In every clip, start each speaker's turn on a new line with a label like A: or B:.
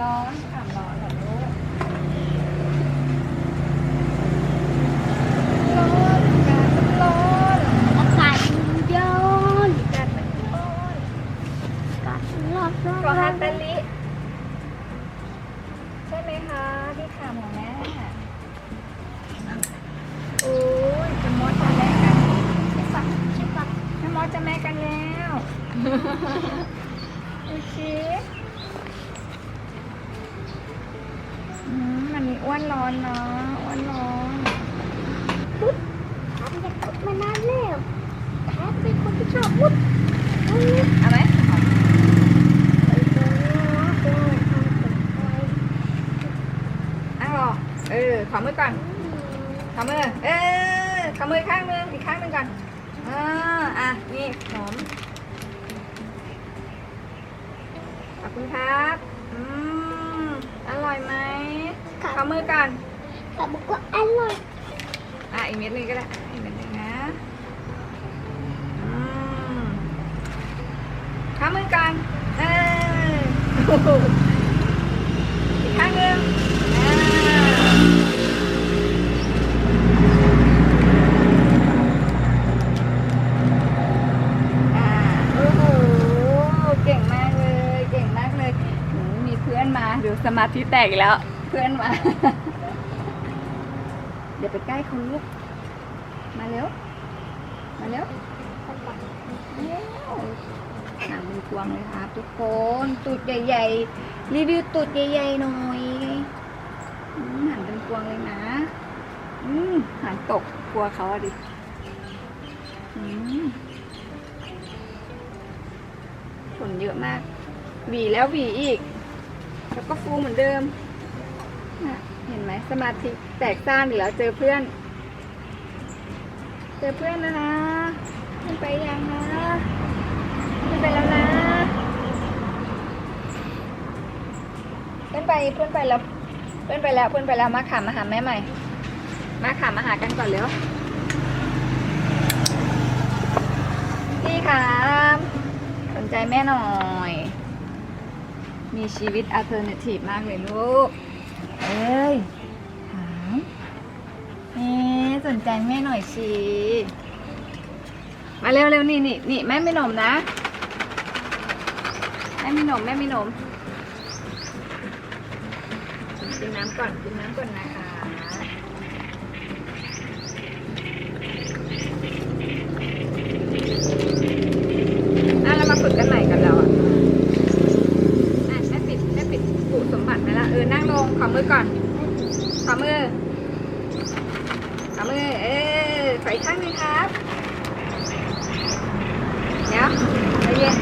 A: ร้อนค่ะ อนนะอ้อนนอน
B: ครับอยากมุดมานานแล้วครับเป็นคนที่ชอบมุดมุด
A: เอาไหม
B: ไอ้ตัวนี้นะตัวทำเอะไร
A: อเออขอมือก่อนขอมือ เออขอมือข้างนึงอีกข้างนึงก่อนอ่าอะ นี่หอมขอบคุณครับ อืม อร่อยไหม ขอมือก่อน
B: แต่บอกว่าอร่อย
A: อะอีกเม็ดหนึงก็ได้อีกเม็ดหนึงนะอืมข้ามือกันเออโอ้โหอีกข้างหนึ่งอ่าอ่าโอ้โหเก่งมากเลย เก่งมากเลยหืมมีเพื่อนมา ดูสมาธิแตกอีกแล้ว เพื่อนมา เดี๋ยวไปใกล้เขาลูก มาเร็ว มาเร็วหนังมือกวงเลยครับทุกคนตูดใหญ่ๆ รีวิวตูดใหญ่ๆหน่อยอืมหางเป็นกวงเลยนะ อืมหางตกกลัวเขาอะดิ อืมขนเยอะมาก หวีแล้วหวีอีก แล้วก็ฟูเหมือนเดิม เห็นไหมสมาธิแตกซ่านอีกแล้วเจอเพื่อน เจอเพื่อนแล้วนะเพื่อนไปยังนะเพื่อนไปแล้วนะเพื่อนไปเพื่อนไปแล้วเพื่อนไปแล้วเพื่อนไปแล้วมาขามาหาแม่ใหม่ มาขามมาหากันก่อนเร็วพี่ครับสนใจแม่หน่อย มีชีวิตอัลเทอร์เนทีฟมากเลยลูก เอ้ยถามเอ๊สนใจแม่หน่อยสิมาเร็วเร็วนี่นี่นี่แม่ไม่หนมนะแม่ไม่หนมแม่ไม่หนมกินน้ำก่อนกินน้ำก่อนนะคะอะเรามาฝึกกันใหม่กันแล้วอะอะแม่ปิดแม่ปิดปูสมบัติไปแล้วเออนั่งลงขอมือก่อนขอมือขอมือเออขออีกข้างหนึงครับ เดี๋ยวใจเย็น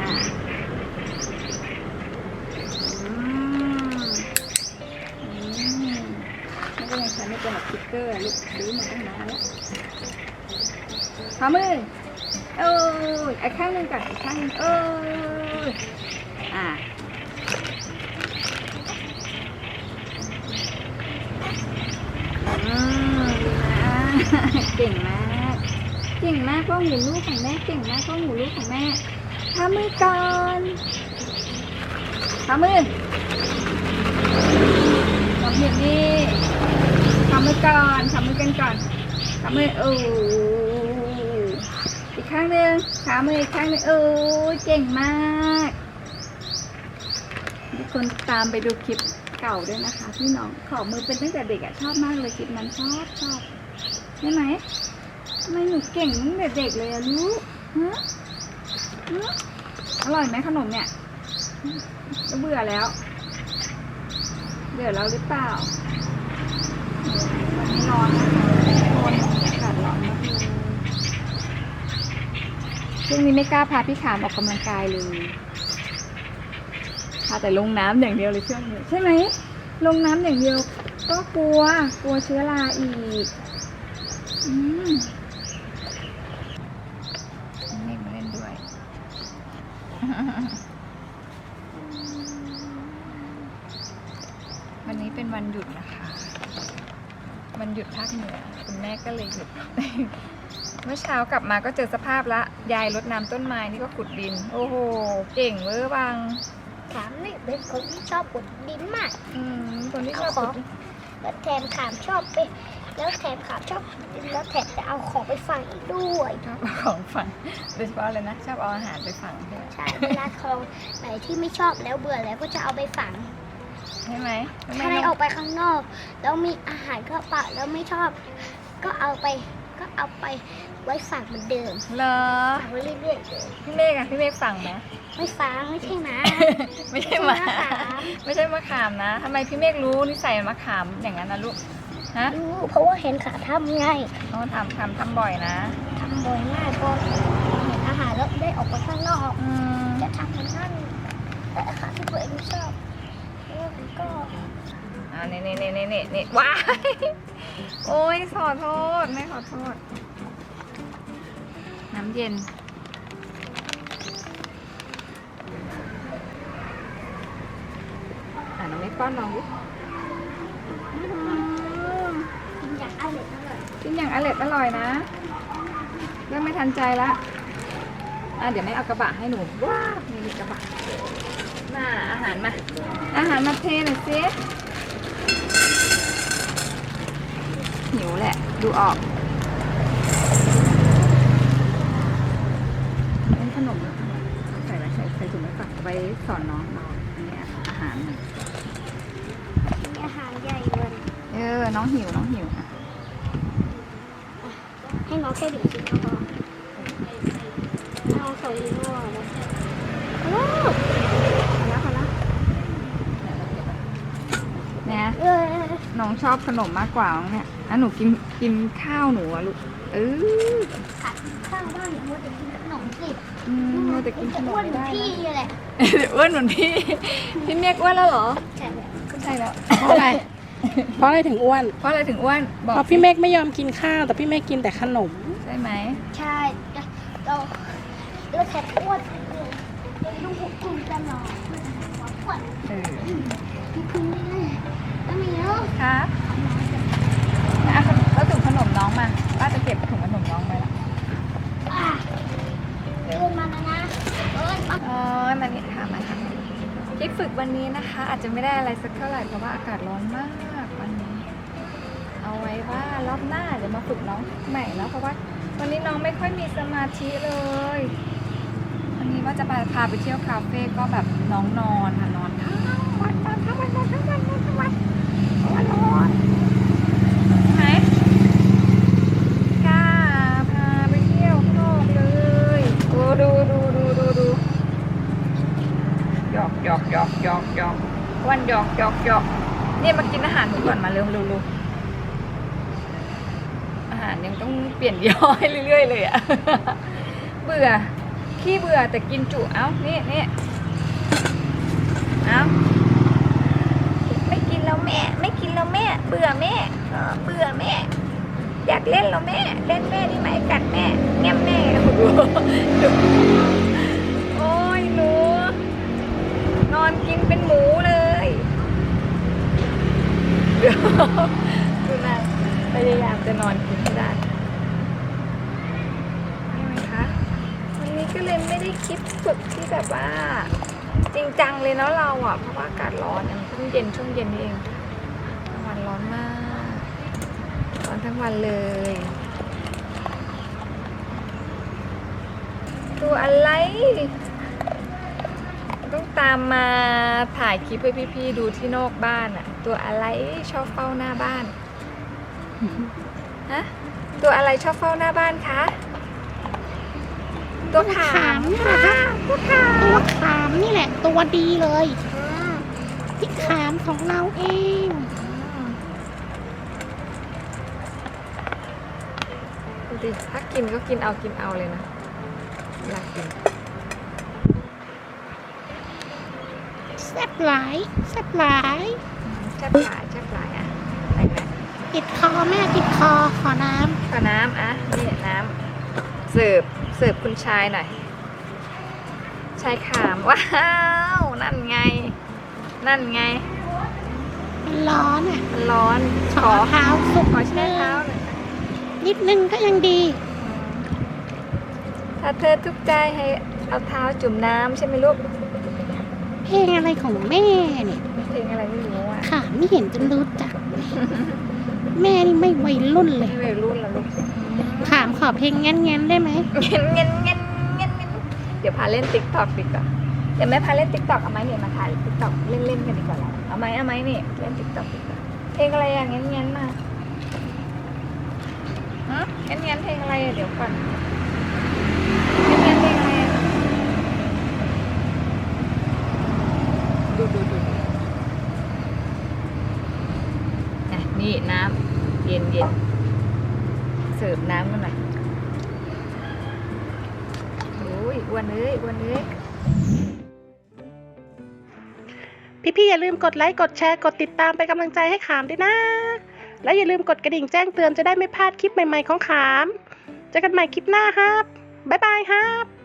A: อ่าอืมอืมไม่เป็นไม่เป็นแบบสติ๊กเกอร์ลูกซื้อมาตั้งนานแล้วขอมือโอ้ยอีกข้างหนึ่งก่อนอีกข้างหนึ่งโอ้ยอ่าอืมดีนะเก่งมากเก่งมากพ่อหมูลูกของแม่เก่งมากพ่อหมูลูกของแม่ทำมือก่อนทำมือทำมือนี่ำมือก่อนทำมือกันก่อนทำมือโอ้อีกข้างหนึ่งขามืออีกข้างหนึ่งโอ้เก่งมากทุกคนตามไปดูคลิปเก่าด้วยนะคะพี่น้องขอมือเป็นตั้งแต่เด็กอะชอบมากเลยคลิปนั้นชอบชอบใช่ไหมทำไมหนูเก่งตั้งแต่เด็กเลยอะลูกฮะอร่อยไหมขนมเนี่ยเบื่อแล้ว เบื่อแล้วหรือเปล่า วันนี้ร้อนนะคะนอากาศร้อนมากเลยช่วงนี้ไม่กล้าพาพี่ขามออกกำลังกายเลยพาแต่ลงน้ำอย่างเดียวเลยช่วงนี้ใช่ไหมลงน้ำอย่างเดียว ก็กลัวกลัวเชื้อราอีกอืมเล่นมาเล่นด้วยวันนี้เป็นวันหยุดนะคะ วันหยุดภาคเหนือคุณแม่ก็เลยหยุด เมื่อเช้ากลับมาก็เจอสภาพละ ยายรดน้ำต้นไม้นี่ก็ขุดดิน โอ้โห เก่งเวอร์วัง
B: ถามนี่เป็นคนที่ชอบขุดดินมาก
A: อืมคนที่ชอบ
B: เอาข
A: ขุ
B: อ
A: ด
B: งแล้วแถมขามชอบไป แล้วแถมขามชอบขุดดินแล้วแถมจะเอาของไปฝังอีกด้วย
A: ชอบเอาของฝังโดยเฉพาะเลยนะชอบเอาอาหารไปฝังใช่ไหม
B: ใช่เวลาทองไหนที่ไม่ชอบแล้วเบื่อแล้วก็จะเอาไปฝัง
A: ใช่ไหม
B: ถ้าได้ออกไปข้างนอก แล้วมีอาหารเข้าปากแล้วไม่ชอบ ก็เอาไปก็เอาไปไว้ฝากเหมือนเดิม
A: เหรอ
B: ฝากไว้เรื่อยๆเลย
A: พี่เมฆอะพี่เมฆฟังไหม
B: ไม่ฟังไม่ใช่หมา
A: ไม่ใช่หมา
B: ไม่ใช่มะขาม
A: ไม่ใช่มะขามนะทำไมพี่เมฆรู้นิสัยมะขามอย่างนั้นนะลูกฮะ
B: รู้เพราะว่าเห็นขาทำไง
A: เขาทำทำทำบ่อยนะ
B: ทำบ่อยมากพอเห็นอาหารแล้วได้ออกไปข้างนอก
A: อืม
B: จะทำเหมือนนั่นแต่อาหารที่ตัวเองไม่ชอบแล้วมันก็
A: อ่านี่นี่นี่นี่นี่นี่ว้ายโอ้ยขอโทษแม่ขอโทษ น้ำเย็น อ่าน้องไม่ป้อนลองดิ
B: กินอย่างอร่อยอร่อย
A: กินอย่างอร่อยอร่อยนะเริ่มไม่ทันใจละอะเดี๋ยวแม่เอากระบะให้หนูว้าวนี่มีกระบะน่าอาหารมา อาหารมาเทหน่อยสิหิวแหละ ดูออกเป็นขนมใส่ไว้ใส่ใส่ถุงไว้ก่อนไปสอนน้องเราอันนี้อาหารมี
B: อาหารใหญ่เลย
A: เออ น้องหิว น้องหิวอะ
B: ให้น้องแค่ดื่มกินก็พอเอาใส่ยี่ห้อแล้วโอ้
A: พอแล้วพอแล้วเนี่ย
B: เออ
A: น้องชอบขนมมากกว่าน้องเนี่ยอะหนูกินกินข้าวหนูอะลูกเออ
B: ขัดข้างบ้านอย่ามัวแต่กินขนมสิ
A: อืมมัวแต่กินขนม
B: อ้วน
A: ไม่
B: เหมือน
A: ได้
B: พี่แหละ
A: อ้วนเหมือนพี่ พี่เมียกอ้วนแล้วเหรอ
B: ใช่ไหม
A: ไม่ใช่แล้ว
C: เพราะอะไรเพราะอะไรถึงอ้วน
A: เพราะอะไรถึงอ้วนบอก
C: เพราะพี่เมฆไม่ยอมกินข้าวแต่พี่เมฆกินแต่ขนม
A: ใช่ไหม
B: ใช่เราเราแท็กอ้วนเลยเราต้องควบคุมตลอดเพื่อจะหาความอ้วน
A: เออ
B: พี่พึ่งไม่ได้แล้วมีเยอะ
A: ครับอะแล้วถุงขนมน้องมา ป้าจะเก็บถุงขนมน้องไปละ
B: อะเดินมาแล้วนะเดินมา
A: อ๋อมานี่ค่ะมาค่ะคลิปฝึกวันนี้นะคะ อาจจะไม่ได้อะไรสักเท่าไหร่เพราะว่าอากาศร้อนมากวันนี้ เอาไว้ว่ารอบหน้าเดี๋ยวมาฝึกน้องใหม่แล้วเพราะว่าวันนี้น้องไม่ค่อยมีสมาธิเลย วันนี้ว่าจะไปพาไปเที่ยวคาเฟ่ก็แบบน้องนอนค่ะนอนทั้งวันนอนทั้งวันนอนทั้งวันนอนทั้งวันเพราะว่านอนไหนกล้าพาไปเที่ยวข้างนอกเลยโอ้ดูดูดูดูดูหยอกหยอกหยอกหยอกหยอกวัน หยอกหยอกหยอกเนี่ยมากินอาหารหนูก่อนมาเร็วเร็วเร็วอาหารยังต้องเปลี่ยนยี่ห้อให้เรื่อยๆเลยอะเบื่อขี้เบื่อแต่กินจุเอ้านี่นี่เอ้าไม่กินแล้วแม่ ไม่กินแล้วแม่ เบื่อแม่เออเบื่อแม่ อยากเล่นแล้วแม่ เล่นแม่นี่ไหมกัดแม่แง้มแม่โอ้โหดูโอ้ยหนูนอนกินเป็นหมูเลย เดี๋ยวดูนะพยายามจะนอนกินให้ได้นี่ไหมคะ วันนี้ก็เลยไม่ได้คลิปฝึกที่แบบว่า จริงจังเลยเนาะเราอะ เพราะว่าอากาศร้อนมันเพิ่งเย็นช่วงเย็นเองทั้งวันร้อนมาก ร้อนทั้งวันเลยตัวอะไร ต้องตามมาถ่ายคลิปให้พี่ๆดูที่นอกบ้านอะ ตัวอะไรชอบเฝ้าหน้าบ้าน ฮะ ตัวอะไรชอบเฝ้าหน้าบ้านคะ ตัวขามค่ะตัวขาม
C: ตัวขามนี่แหละ ตัวดีเลยพี่ขามของเราเอง
A: ดูดิถ้ากินก็กินเอากินเอาเลยนะอยากกิน
C: แซ่บหลายแซ่บหลาย
A: แช่บหลายแช่บหลายอะใส่ไหม
C: ติดคอแม่ติดคอขอน้
A: ขอน้ำอะนี่น้ำเสิร์ฟเสิร์ฟคุณชายหน่อยชายขามว้าวนั่นไง นั่นไงำ
C: มันร้อนอะ
A: มันร้อน
C: ขอเท้าสุก
A: ขอแช่เท้าหน่อย
C: นิดนึงก็ยังดี
A: ถ้าเธอทุกข์ใจให้เอาเท้าจุ่มน้ำใช่ไหมลูก
C: เพลงอะไรของแม่เนี่ย
A: เพลงอะไรไม่รู้อะ
C: ขามไม่เห็นจะรู้จักเลยแม่นี่ไม่วัยรุ่นเล
A: ไม่
C: ย
A: วัยรุ่นแล้วลูก
C: ขามขอเพลงงั้นงั้นๆได้ไหม
A: เงี้ยเงี้ยเงี้ยเงี้ยเงี้ยเดี๋ยวพาเล่นติ๊กต็อกดีกว่าเดี๋ยวแม่พาเล่นติ๊กต็อกเอาไหมเนี่ยมาถ่ายติ๊กต็อกเล่นเล่นๆกันดีกว่าเราเอาไหมเอาไหมนี่เล่นติ๊กต็อกดีกว่าเพลงอะไรอย่างเงี้ยเงี้ยมาฮะงั้นงั้นเพลงอะไรอะเดี๋ยวก่อน
D: พี่ๆอย่าลืมกดไลค์กดแชร์กดติดตามเป็นกำลังใจให้ขามด้วยนะ แล้วอย่าลืมกดกระดิ่งแจ้งเตือนจะได้ไม่พลาดคลิปใหม่ๆของขามเจอกันใหม่คลิปหน้าครับบ๊ายบายครับ